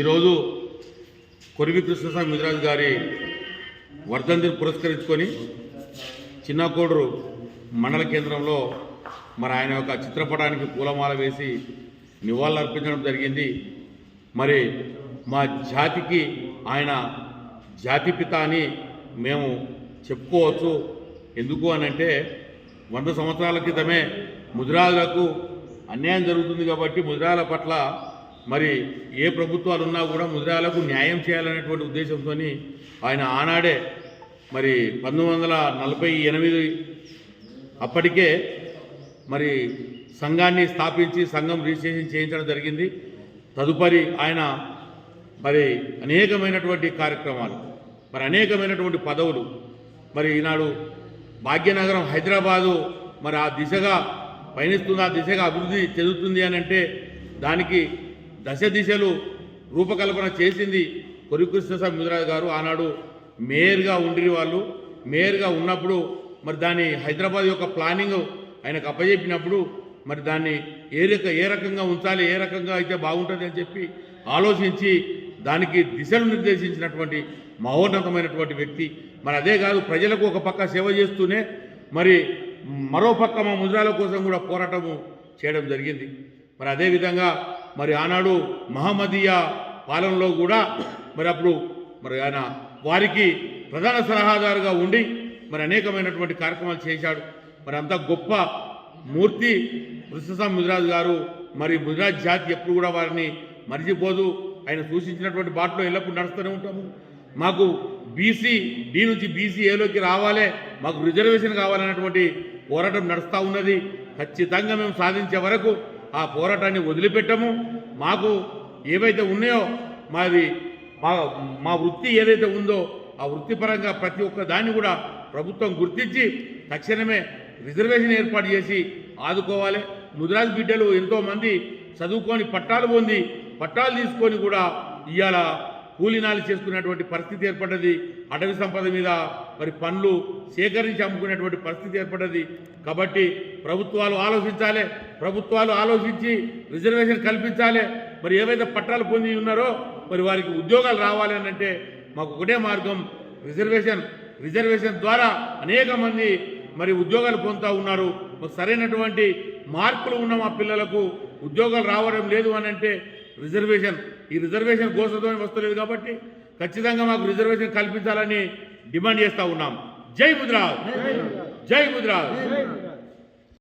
ఈరోజు కొరివి కృష్ణస్వామి ముదిరాజు గారి వర్ధంతిని పురస్కరించుకొని చిన్నకోడూరు మండల కేంద్రంలో మరి ఆయన యొక్క చిత్రపటానికి పూలమాల వేసి నివాళులు అర్పించడం జరిగింది. మరి మా జాతికి ఆయన జాతిపిత అని మేము చెప్పుకోవచ్చు. ఎందుకు అని అంటే వంద సంవత్సరాల క్రితమే ముదిరాజులకు అన్యాయం జరుగుతుంది కాబట్టి ముదిరాల పట్ల మరి ఏ ప్రభుత్వాలు ఉన్నా కూడా ముద్రాలకు న్యాయం చేయాలనేటువంటి ఉద్దేశంతో ఆయన ఆనాడే మరి పంతొమ్మిది వందల నలభై ఎనిమిది అప్పటికే మరి సంఘాన్ని స్థాపించి సంఘం రిజిస్ట్రేషన్ చేయించడం జరిగింది. తదుపరి ఆయన మరి అనేకమైనటువంటి కార్యక్రమాలు మరి అనేకమైనటువంటి పదవులు మరి ఈనాడు భాగ్యనగరం హైదరాబాదు మరి ఆ దిశగా పయనిస్తుంది ఆ దిశగా అభివృద్ధి చెందుతుంది అని అంటే దానికి దశ దిశలు రూపకల్పన చేసింది కొరికృష్ణస్వామి ముదిరాజు గారు. ఆనాడు మేయర్గా ఉండి వాళ్ళు. మేయర్గా ఉన్నప్పుడు మరి దాన్ని హైదరాబాద్ యొక్క ప్లానింగ్ ఆయనకు అప్పజెప్పినప్పుడు మరి దాన్ని ఏ రక ఏ రకంగా ఉంచాలి ఏ రకంగా అయితే బాగుంటుంది అని చెప్పి ఆలోచించి దానికి దిశలు నిర్దేశించినటువంటి మహోన్నతమైనటువంటి వ్యక్తి. మరి అదే కాదు ప్రజలకు ఒక పక్క సేవ చేస్తూనే మరి మరో పక్క మా ముద్రాల కోసం కూడా పోరాటము చేయడం జరిగింది. మరి అదేవిధంగా మరి ఆనాడు మహమ్మదీయ పాలనలో కూడా మరి అప్పుడు మరి ఆయన వారికి ప్రధాన సలహాదారుగా ఉండి మరి అనేకమైనటువంటి కార్యక్రమాలు చేశాడు. మరి అంత గొప్ప మూర్తి కృష్ణస్వామి ముదిరాజు గారు మరి ముదిరాజ్ జాతి ఎప్పుడు కూడా వారిని మరిచిపోదు. ఆయన సూచించినటువంటి బాటలో ఎల్లప్పుడూ నడుస్తూనే ఉంటాము. మాకు బీసీ డి నుంచి బీసీ ఏలోకి రావాలే మాకు రిజర్వేషన్ కావాలన్నటువంటి పోరాటం నడుస్తూ ఉన్నది. ఖచ్చితంగా మేము సాధించే వరకు ఆ పోరాటాన్ని వదిలిపెట్టము. మాకు ఏవైతే ఉన్నాయో మాది మా మా వృత్తి ఏదైతే ఉందో ఆ వృత్తిపరంగా ప్రతి ఒక్క దాన్ని కూడా ప్రభుత్వం గుర్తించి తక్షణమే రిజర్వేషన్ ఏర్పాటు చేసి ఆదుకోవాలి. ముదిరాజు బిడ్డలు ఎంతోమంది చదువుకొని పట్టాలు పొంది పట్టాలు తీసుకొని కూడా ఇవాళ కూలీనాలు చేసుకునేటువంటి పరిస్థితి ఏర్పడ్డది. అటవీ సంపద మీద మరి పనులు సేకరించి అమ్ముకునేటువంటి పరిస్థితి ఏర్పడ్డది. కాబట్టి ప్రభుత్వాలు ఆలోచించాలి. ప్రభుత్వాలు ఆలోచించి రిజర్వేషన్ కల్పించాలి. మరి ఏవైతే పట్టాలు పొంది ఉన్నారో మరి వారికి ఉద్యోగాలు రావాలి అంటే మాకు ఒకటే మార్గం రిజర్వేషన్. రిజర్వేషన్ ద్వారా అనేక మంది మరి ఉద్యోగాలు పొందుతూ ఉన్నారు. సరైనటువంటి మార్కులు ఉన్న మా పిల్లలకు ఉద్యోగాలు రావడం లేదు అని అంటే రిజర్వేషన్ ఈ రిజర్వేషన్ కోసతో వస్తలేదు కాబట్టి ఖచ్చితంగా మాకు రిజర్వేషన్ కల్పించాలని డిమాండ్ చేస్తూ ఉన్నాం. జై ముద్రాజ్ జై ముద్రాజ్